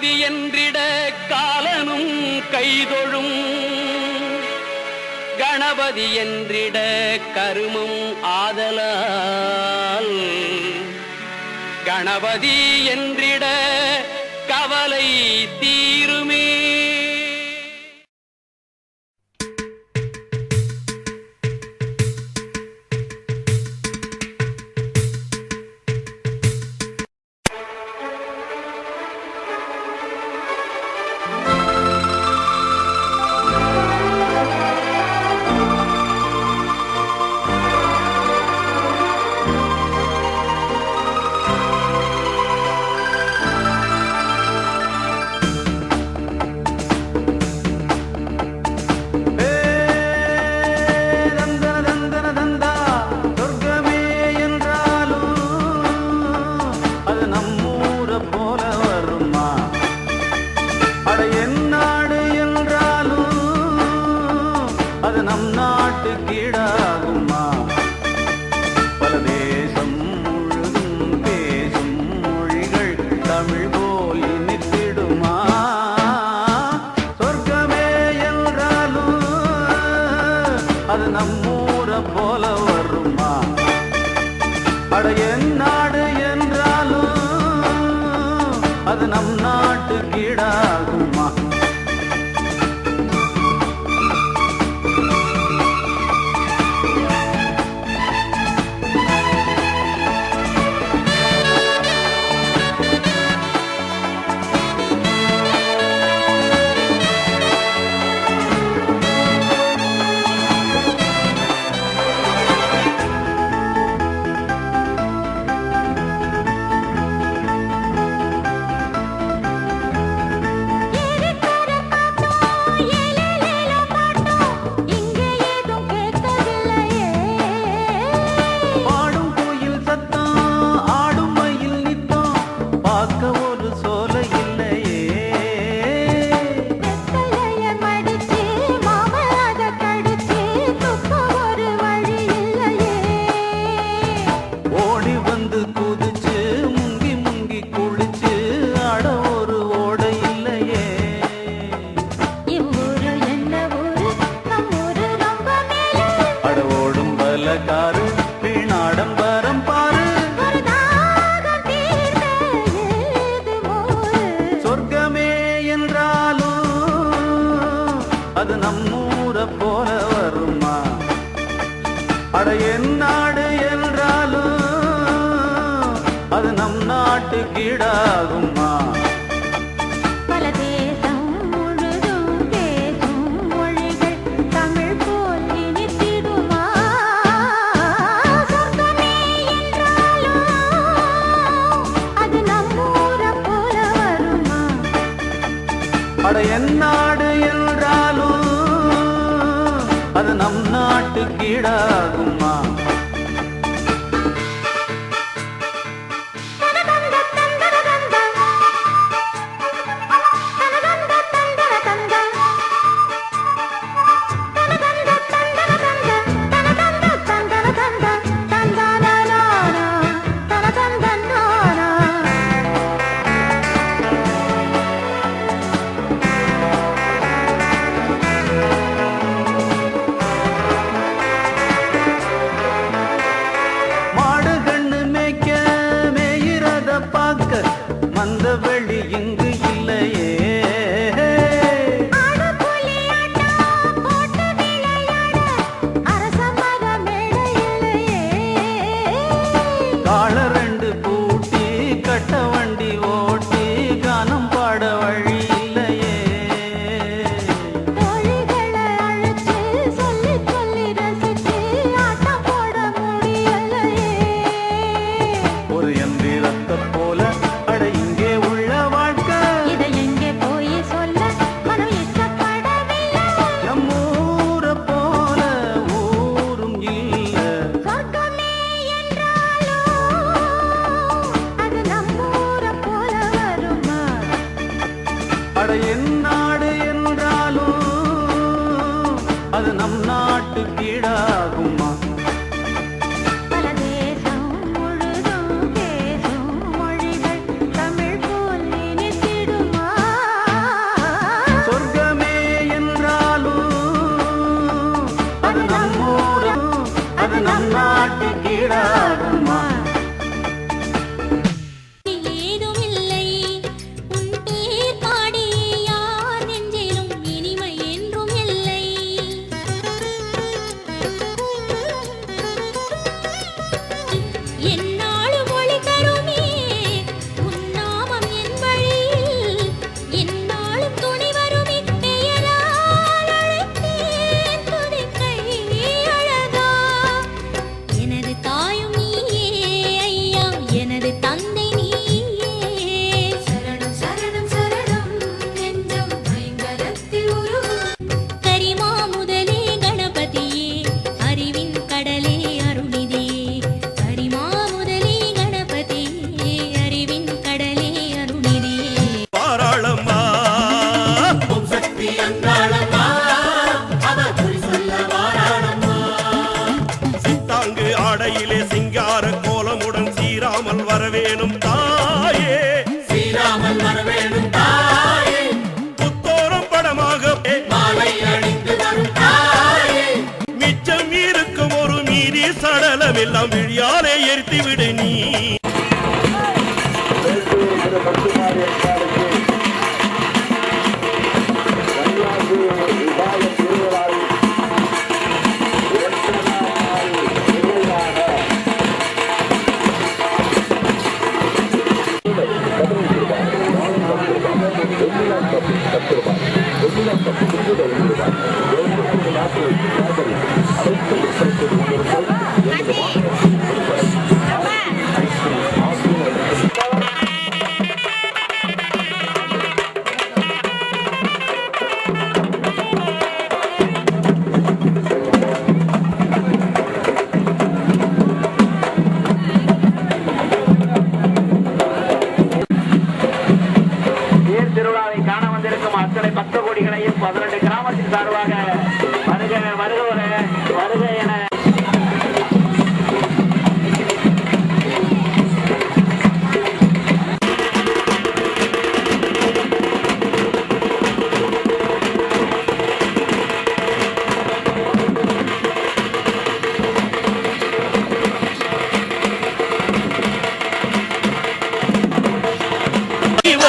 கதி என்றிட காலனும் கைதொழும். கணபதி என்றிட கருமம் ஆதலால். கணபதி என்றிட கவலை தீருமே. அது நம்மூர போல வருமா? அட என் நாடு என்றாலும் அது நம் அது நம் நாட்டு கீழாகுமா சடலமெல்லாம் விழியாலே எரித்து விடு நீ.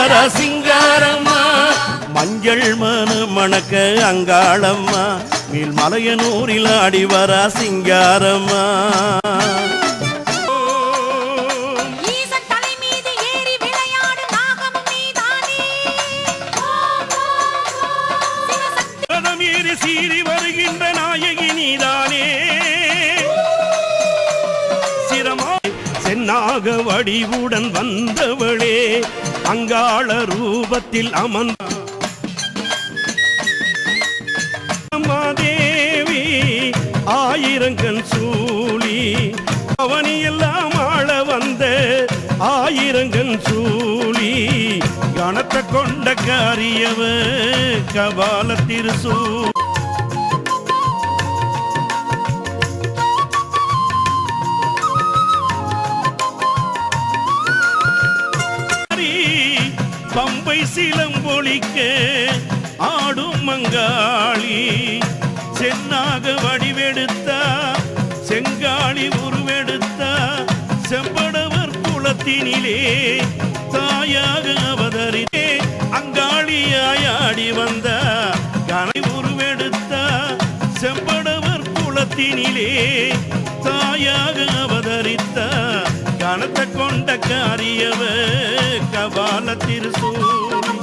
வர சிங்காரம்மா. மஞ்சள் மன மணக்க அங்காளம்மா. மேல் மலையனூரில் ஆடி வர சிங்காரம்மா. சீறி வருகின்ற நாயகி நீதானே. சென்னாக வடிவுடன் வந்தவளே. அங்காள ரூபத்தில் அமர்ந்தேவி ஆயிரங்கன் சூழி அவனியெல்லாம் ஆள வந்த ஆயிரங்கன் சூழி கணத்தை கொண்ட காரியவ கபால திருசூ சிலம்பொழிக்க ஆடும் மங்காளி. சென்னாக வடிவெடுத்தா செங்காளி உருவெடுத்தா செம்படவர் குலத்தினிலே தாயாக அவதரித்தே அங்காளியாயாடி வந்த கனை உருவெடுத்தா செம்படவர் குலத்தினிலே கொண்ட காரியவ கபால திருசூலி.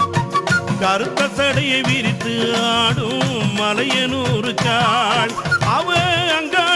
கருத்த சடையை விரித்து ஆடும் மலையனூறு காள். அவ அங்க